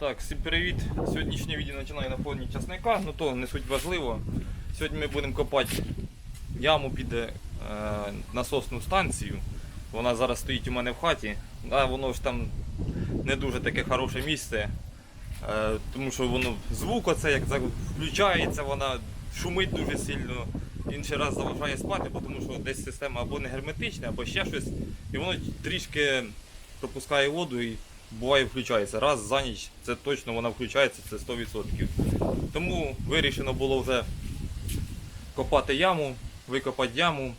Так, всім привіт. Сьогоднішнє відео починаю на фоні часника, ну то не суть важливо. Сьогодні ми будемо копати яму під е, насосну станцію. Вона зараз стоїть у мене в хаті. А воно ж там не дуже таке хороше місце. Е, тому що воно звук оце як включається, вона шумить дуже сильно. Інший раз заважає спати, тому що десь система або не герметична, або ще щось. І воно трішки пропускає воду і буває включається. Раз за ніч це точно вона включається, це 100%. Тому вирішено було вже копати яму, викопати яму,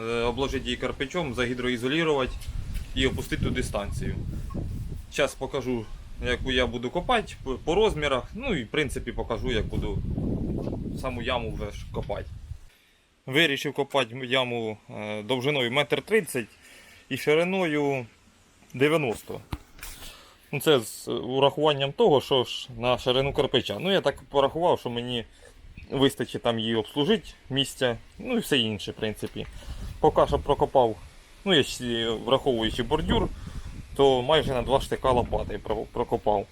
е, обложити її карпичом, загідроізолювати і опустити туди станцію. Зараз покажу, яку я буду копати по- розмірах. Ну і в принципі покажу, як буду саму яму вже копати. Вирішив копати яму е, довжиною 1,30 м і шириною 90 Ну, це з урахуванням того, що ж на ширину кирпича. Ну, я так порахував, що мені вистачить там її обслужити місця, ну і все інше, в принципі. Поки що прокопав, ну, якщо враховуючи бордюр, то майже на два штика лопати прокопав.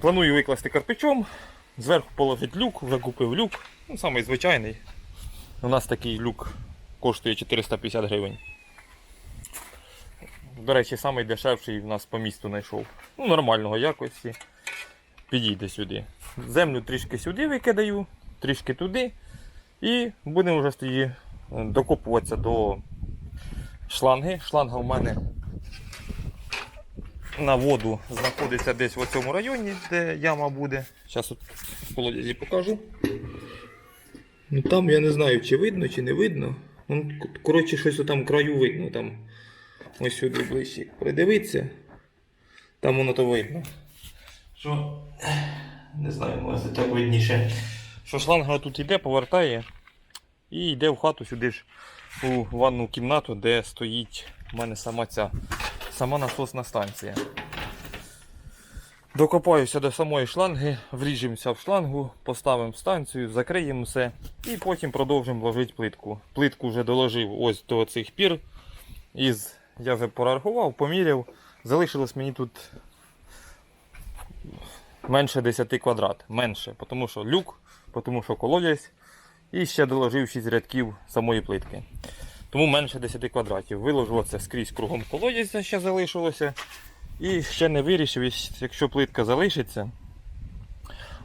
Планую викласти кирпичом, зверху положити люк, вже купив люк, ну, самий звичайний. У нас такий люк коштує 450 гривень. До речі, самий дешевший в нас по місту знайшов. Ну, нормального якості. Підійде сюди. Землю трішки сюди викидаю, трішки туди. І будемо вже тоді е, докопуватися до шланги. Шланга в мене на воду знаходиться десь в цьому районі, де яма буде. Зараз от в колодязі покажу. Ну там я не знаю, чи видно, чи не видно. Ну, коротше, щось там краю видно. Там ось сюди ближче придивитися. Там воно то видно. Що. Не знаю, може так видніше. Що шланга тут йде, повертає і йде в хату сюди ж у ванну кімнату, де стоїть у мене сама ця сама насосна станція. Докопаюся до самої шланги, вріжемося в шлангу, поставимо станцію, закриємо все і потім продовжимо ложити плитку. Плитку вже доложив ось до цих пір. Із, я вже порахував, поміряв. Залишилось мені тут менше 10 квадрат. Менше, тому що люк, тому що колодязь. І ще доложив 6 рядків самої плитки. Тому менше 10 квадратів. Виложу це скрізь кругом колодязя ще залишилося. І ще не вирішив, якщо плитка залишиться,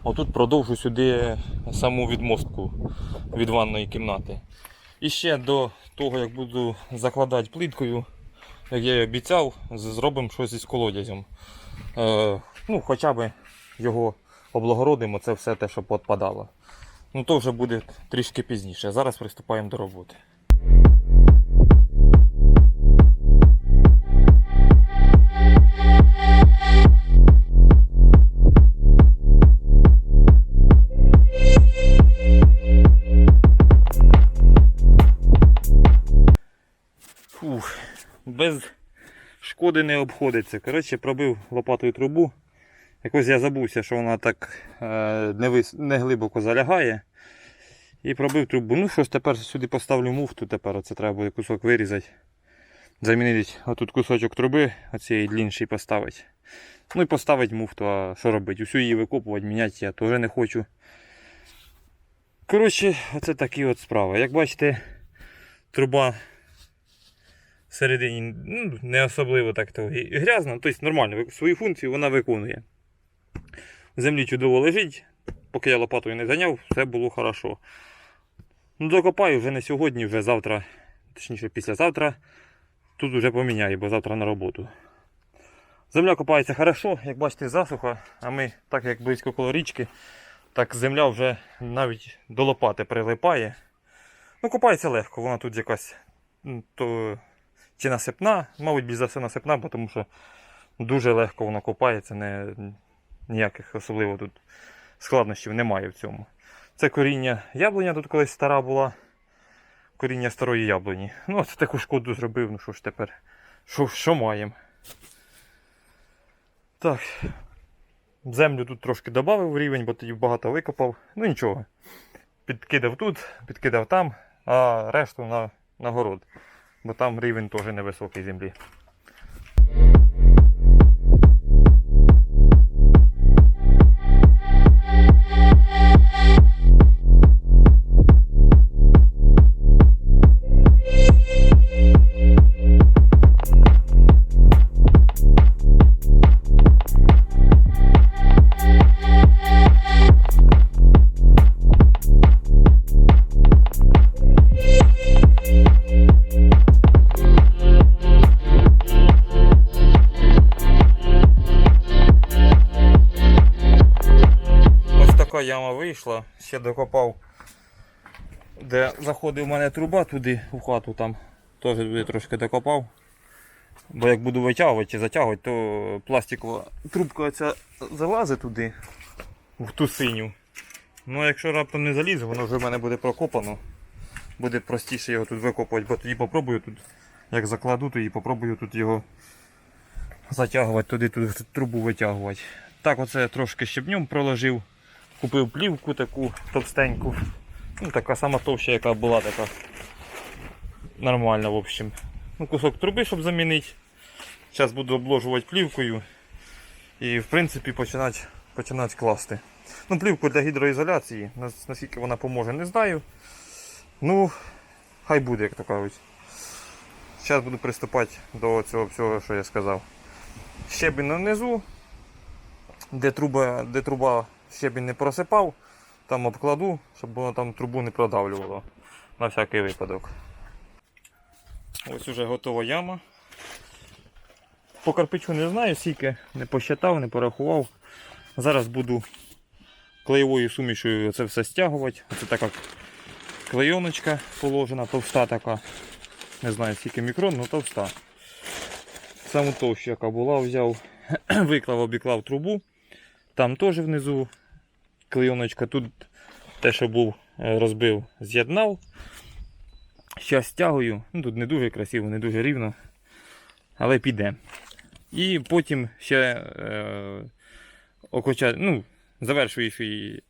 отут продовжу сюди саму відмостку від ванної кімнати. І ще до того, як буду закладати плиткою, як я і обіцяв, зробимо щось із колодязем. Е, ну, хоча б його облагородимо, це все те, що підпадало. Ну то вже буде трішки пізніше. Зараз приступаємо до роботи. Без шкоди не обходиться. Коротше, пробив лопатою трубу. Якось я забувся, що вона так е, не, вис... не глибоко залягає. І пробив трубу. Ну що ж, тепер сюди поставлю муфту, тепер оце треба буде кусок вирізати. Замінити отут кусочок труби, оцієї дліншої поставити. Ну і поставити муфту, а що робити? Усю її викопувати, міняти я теж не хочу. Коротше, оце такі от справи. Як бачите, труба всередині ну, не особливо так то грязно, тобто нормально, свою функцію вона виконує. В землі чудово лежить, поки я лопатою не зайняв, все було хорошо. Ну, докопаю вже не сьогодні, вже завтра, точніше післязавтра. Тут вже поміняю, бо завтра на роботу. Земля копається хорошо, як бачите, засуха, а ми, так як близько коло річки, так земля вже навіть до лопати прилипає. Ну, копається легко, вона тут якась то чи насипна, мабуть, більш за все насипна, тому що дуже легко воно копається, не, ніяких особливо тут складнощів немає в цьому. Це коріння яблуня, тут колись стара була. Коріння старої яблуні. Ну, от таку шкоду зробив, ну що ж тепер? Що, що маємо? Так. Землю тут трошки додав рівень, бо тоді багато викопав. Ну нічого. Підкидав тут, підкидав там, а решту на, на город. Бо там рівень теж невисокий землі. Ще докопав, де заходив у мене труба туди, в хату там. Теж туди трошки докопав. Бо як буду витягувати чи затягувати, то пластикова трубка оця залазить туди, в ту синю. Ну а якщо раптом не залізе, воно вже в мене буде прокопано. Буде простіше його тут викопувати, бо тоді попробую тут, як закладу, тоді попробую тут його затягувати, туди тут трубу витягувати. Так оце я трошки щебнем проложив. Купив плівку таку товстеньку. Ну, така сама товща, яка була така. Нормальна, в общем. Ну, кусок труби, щоб замінити. Зараз буду обложувати плівкою і в принципі починати, починати класти. Ну, плівку для гідроізоляції, наскільки вона поможе, не знаю. Ну, хай буде, як то кажуть. Зараз буду приступати до цього всього, що я сказав. Щебінь на низу, де труба, де труба щебінь не просипав, там обкладу, щоб воно там трубу не продавлювало. На всякий випадок. Ось уже готова яма. По карпичу не знаю, скільки не посчитав, не порахував. Зараз буду клеєвою сумішою це все стягувати. Це така клейоночка положена, товста така. Не знаю скільки мікрон, але товста. Саму товщу, яка була, взяв, виклав, обіклав трубу. Там теж внизу клейоночка. Тут те, що був, е, розбив, з'єднав. Зараз стягую. Ну, тут не дуже красиво, не дуже рівно. Але піде. І потім ще е, оконча, ну, завершуючи,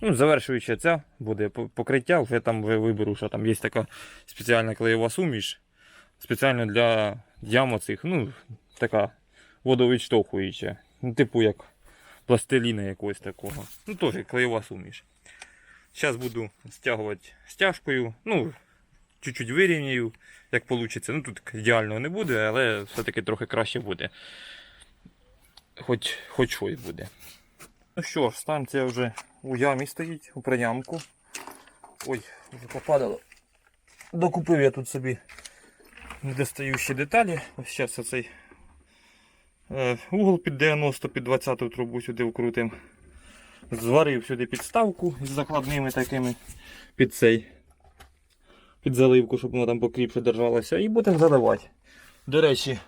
ну, завершуючи це, буде по- покриття, вже там виберу, що там є така спеціальна клеєва суміш. Спеціально для ям оцих, ну, така водовідштовхуюча. Ну, типу як пластиліна якогось такого. Ну, теж клеєва суміш. Зараз буду стягувати стяжкою. Ну, чуть-чуть вирівняю, як вийде. Ну тут ідеального не буде, але все-таки трохи краще буде. Хоч, хоч щось буде. Ну що ж, станція вже у ямі стоїть, у приямку. Ой, вже попадало. Докупив я тут собі недостаючі деталі. Ось зараз оцей е, угол під 90, під 20 трубу сюди вкрутим. Зварив сюди підставку з закладними такими під цей під заливку, щоб воно там покріпше держалося, і будемо заливати. До речі,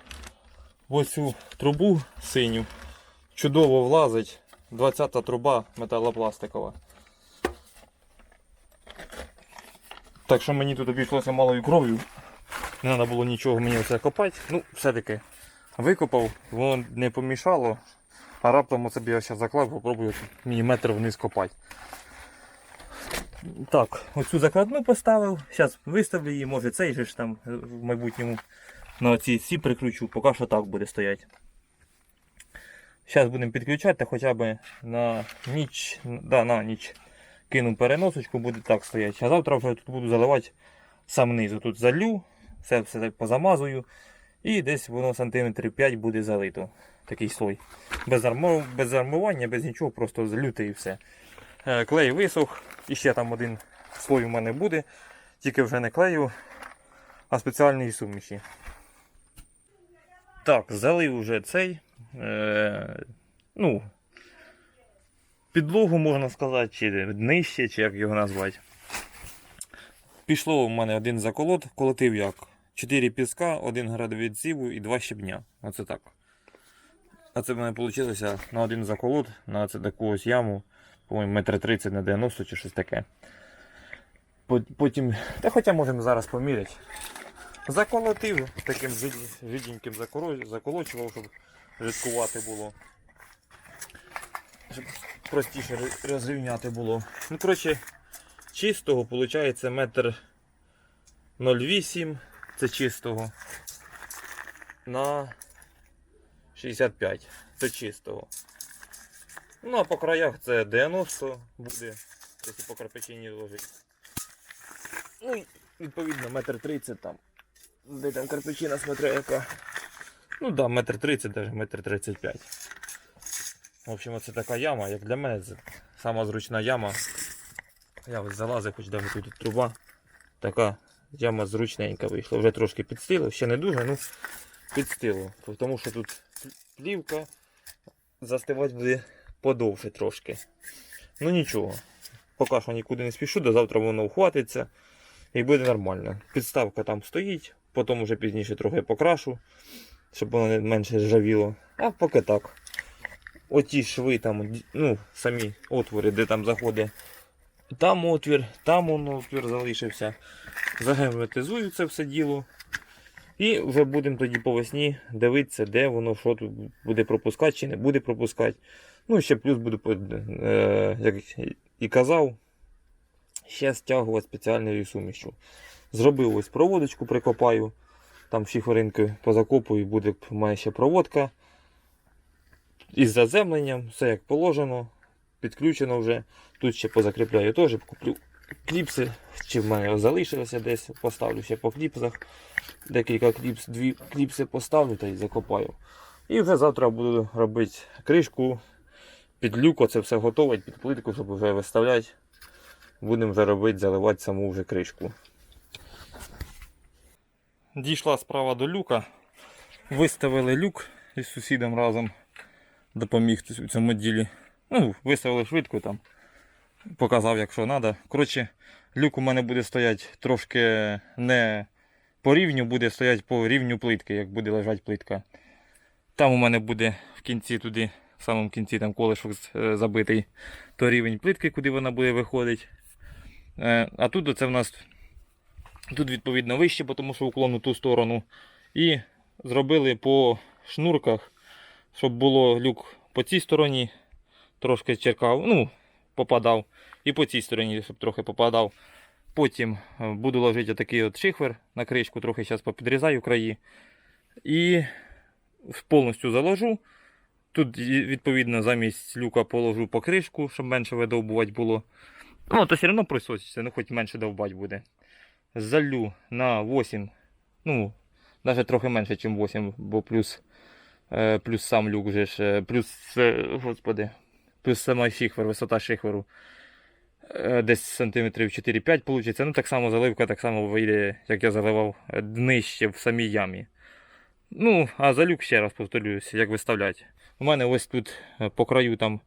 ось цю трубу синю чудово влазить 20-та труба металопластикова. Так що мені тут обійшлося малою кров'ю. Не треба було нічого мені оце копати. Ну, все-таки викопав, воно не помішало. А раптом оце я зараз заклав, попробую мені метр вниз копати. Так, оцю закладну поставив. Зараз виставлю її, може цей же ж там е, в майбутньому на оці всі прикручу, поки що так буде стояти. Зараз будемо підключати, хоча б на ніч, да, на ніч кину переносочку, буде так стояти. А завтра вже тут буду заливати сам низу. Тут залю, все, все позамазую. І десь воно сантиметрів 5 буде залито. Такий слой. Без, армо, без армування, без нічого, просто злюти і все. Е, Клей висох. І ще там один слой у мене буде. Тільки вже не клею, а спеціальної суміші. Так, залив вже цей. Е, ну, підлогу можна сказати, чи днище, чи як його назвати. Пішло у мене один заколот, колотив як 4 піска, 1 град відсіву і 2 щебня. Оце так. А це в мене вийшло на один заколот, на це таку ось яму, по-моєму, метр 30 на 90 чи щось таке. Потім, та хоча можемо зараз поміряти. Заколотив таким жиденьким заколочував, щоб жидкувати було. Щоб простіше розрівняти було. Ну, коротше, чистого виходить метр 0,8. Це чистого. На 65. Це чистого. Ну а по краях це 90 буде, якщо по карпечині ложить. Ну відповідно метр 30 там. Де там карпечина смотря яка. Ну да, метр 30, навіть метр 35. В общем, оце така яма, як для мене це сама зручна яма. Я ось залазив, хоч навіть тут труба. Така яма зручненька вийшла. Вже трошки підстило, ще не дуже, ну підстило. Тому що тут плівка застивати буде подовше трошки. Ну нічого. Поки що нікуди не спішу, до завтра воно вхватиться і буде нормально. Підставка там стоїть, потім вже пізніше трохи покрашу, щоб воно не менше ржавіло. А поки так. Оті шви там, ну, самі отвори, де там заходить. Там отвір, там он отвір залишився. Загерметизую це все діло. І вже будемо тоді по весні дивитися, де воно що тут буде пропускати чи не буде пропускати. Ну, і ще плюс буду, е, як і казав, ще стягувати спеціальною сумішю. Зробив ось проводочку, прикопаю. Там всі хвилинки позакопую, буде мене ще проводка. Із заземленням, все як положено, підключено вже. Тут ще позакріпляю теж, куплю кліпси, чи в мене залишилося десь, поставлю ще по кліпсах. Декілька кліпс, дві кліпси поставлю та й закопаю. І вже завтра буду робити кришку під люк, оце все готувати, під плитку, щоб вже виставляти. Будемо вже робити, заливати саму вже кришку. Дійшла справа до люка. Виставили люк із сусідом разом. Допоміг у цьому ділі. Ну, виставили швидко там. Показав, якщо треба. Коротше, люк у мене буде стояти трошки не по рівню, буде стояти по рівню плитки, як буде лежати плитка. Там у мене буде в кінці туди, в самому кінці там колишок е, забитий, то рівень плитки, куди вона буде виходити. Е, А тут оце в нас тут відповідно вище, тому що уклон у ту сторону. І зробили по шнурках, щоб було люк по цій стороні, трошки черкав, ну, попадав. І по цій стороні, щоб трохи попадав. Потім е, буду ложити такий от шихвер на кришку, трохи зараз попідрізаю краї. І повністю заложу. Тут, відповідно, замість люка положу покришку, щоб менше видовбувати було. Ну, то все одно присоситься, ну хоч менше довбати буде. Залю на 8, ну, навіть трохи менше, ніж 8, бо плюс, е, плюс сам люк вже ж, е, плюс, господи, плюс сама шихвер, висота шихверу. Е, Десь сантиметрів 4-5 вийде. Ну, так само заливка так само вийде, як я заливав е, нижче в самій ямі. Ну, а залюк ще раз повторююся, як виставляти. У мене ось тут е, по краю там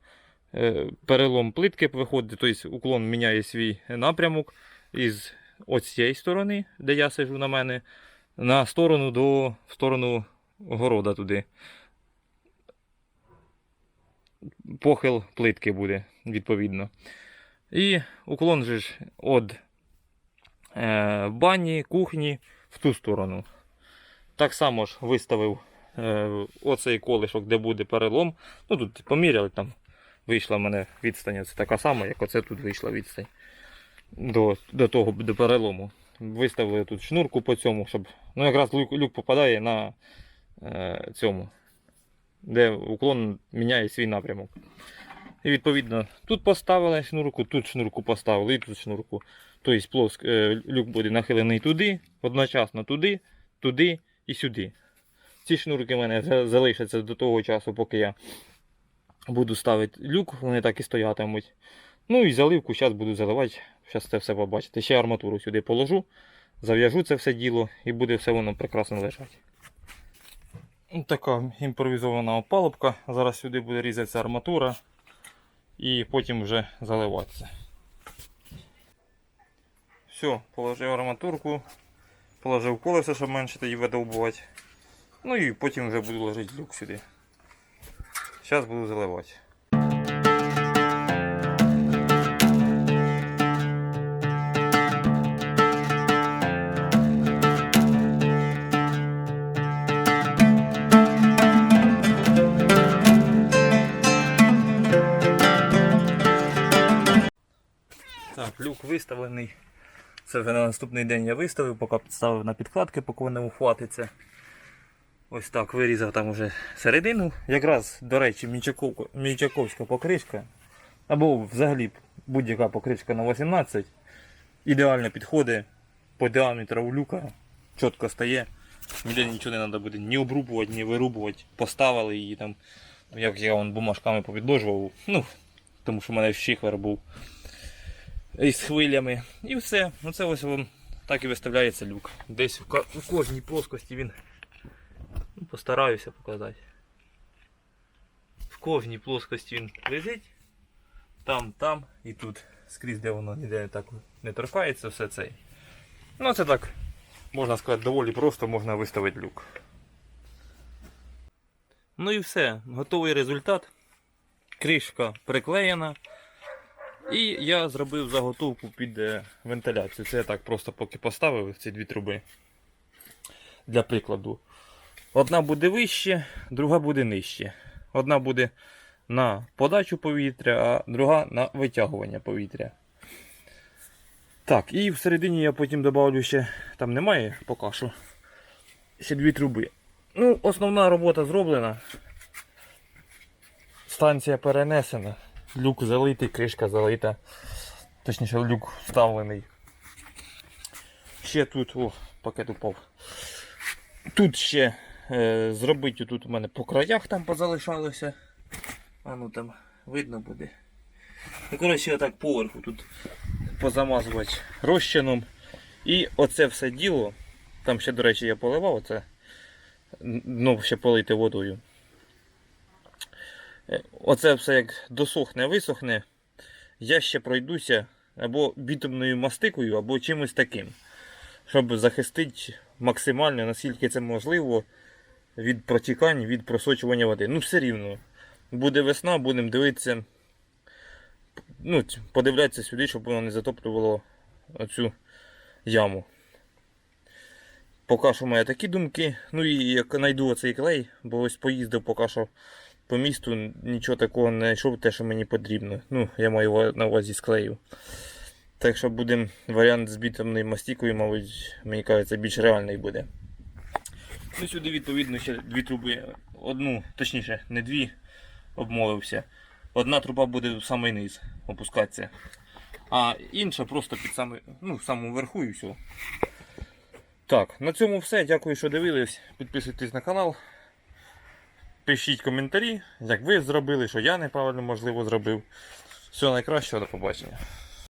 перелом плитки виходить, тобто уклон міняє свій напрямок із цієї сторони, де я сижу на мене, на сторону до в сторону города туди. Похил плитки буде, відповідно. І уклон же ж від е, бані, кухні в ту сторону. Так само ж виставив е, оцей колишок, де буде перелом. Ну тут поміряли там. Вийшла в мене відстань, це така сама, як оце тут вийшла відстань до, до того до перелому. Виставили тут шнурку по цьому, щоб. Ну якраз люк, люк попадає на е, цьому, де уклон міняє свій напрямок. І відповідно тут поставили шнурку, тут шнурку поставили і тут шнурку. Тобто плоск, е, люк буде нахилений туди, одночасно туди, туди і сюди. Ці шнурки в мене залишаться до того часу, поки я буду ставити люк, вони так і стоятимуть. Ну і заливку зараз буду заливати, зараз це все побачите. Ще арматуру сюди положу, зав'яжу це все діло і буде все воно прекрасно лежати. Ось Така імпровізована опалубка. Зараз сюди буде різатися арматура і потім вже заливатися. Все, положив арматурку, положив колеса, щоб менше тоді видовбувати. Ну і потім вже буду ложити люк сюди. Зараз буду заливати. Люк виставлений. Це вже на наступний день я виставив, поки підставив на підкладки, поки вони ухватиться. Ось так вирізав там уже середину. Якраз, до речі, мічаковська покришка. Або взагалі будь-яка покришка на 18. Ідеально підходить по діаметру люка. Чітко стає. Ніде нічого не треба буде ні обрубувати, ні вирубувати. Поставили її там. Як я вон бумажками повідложував. Ну, тому що в мене шихвер був із хвилями. І все. Ну це ось вам так і виставляється люк. Десь в кожній плоскості він. Ну, постараюся показати. В кожній плоскості він лежить. Там, там і тут. Скрізь, де воно ніде так не торкається, все це. Ну це так, можна сказати, доволі просто можна виставити люк. Ну і все, готовий результат. Кришка приклеєна. І я зробив заготовку під е, вентиляцію. Це я так просто поки поставив ці дві труби. Для прикладу. Одна буде вище, друга буде нижче. Одна буде на подачу повітря, а друга на витягування повітря. Так, і всередині я потім додавлю ще, там немає поки що. Ще дві труби. Ну, основна робота зроблена. Станція перенесена. Люк залитий, кришка залита. Точніше, люк вставлений. Ще тут, о, пакет упав. Тут ще е, зробити тут у мене по краях там позалишалося. А ну там видно буде. Ну, коротше, отак поверху тут позамазувати розчином. І оце все діло. Там ще, до речі, я поливав оце. Дно ще полити водою. Е, Оце все як досохне, висохне. Я ще пройдуся або бітумною мастикою, або чимось таким. Щоб захистити максимально, наскільки це можливо, від протікань, від просочування води. Ну, все рівно. Буде весна, будемо дивитися. Ну, подивлятися сюди, щоб воно не затоплювало оцю яму. Поки що маю такі думки. Ну і як знайду оцей клей, бо ось поїздив поки що по місту, нічого такого не знайшов, те, що мені потрібно. Ну, я маю ва- на увазі з клею. Так що буде варіант з бітумною мастікою, мабуть, мені кажеться, більш реальний буде. Ну, сюди, відповідно, ще дві труби. Одну, точніше, не дві, обмовився. Одна труба буде в самий низ опускатися. А інша просто під самий, ну, в самому верху і все. Так, на цьому все. Дякую, що дивились. Підписуйтесь на канал. Пишіть коментарі, як ви зробили, що я неправильно можливо зробив. Всього найкращого, до побачення.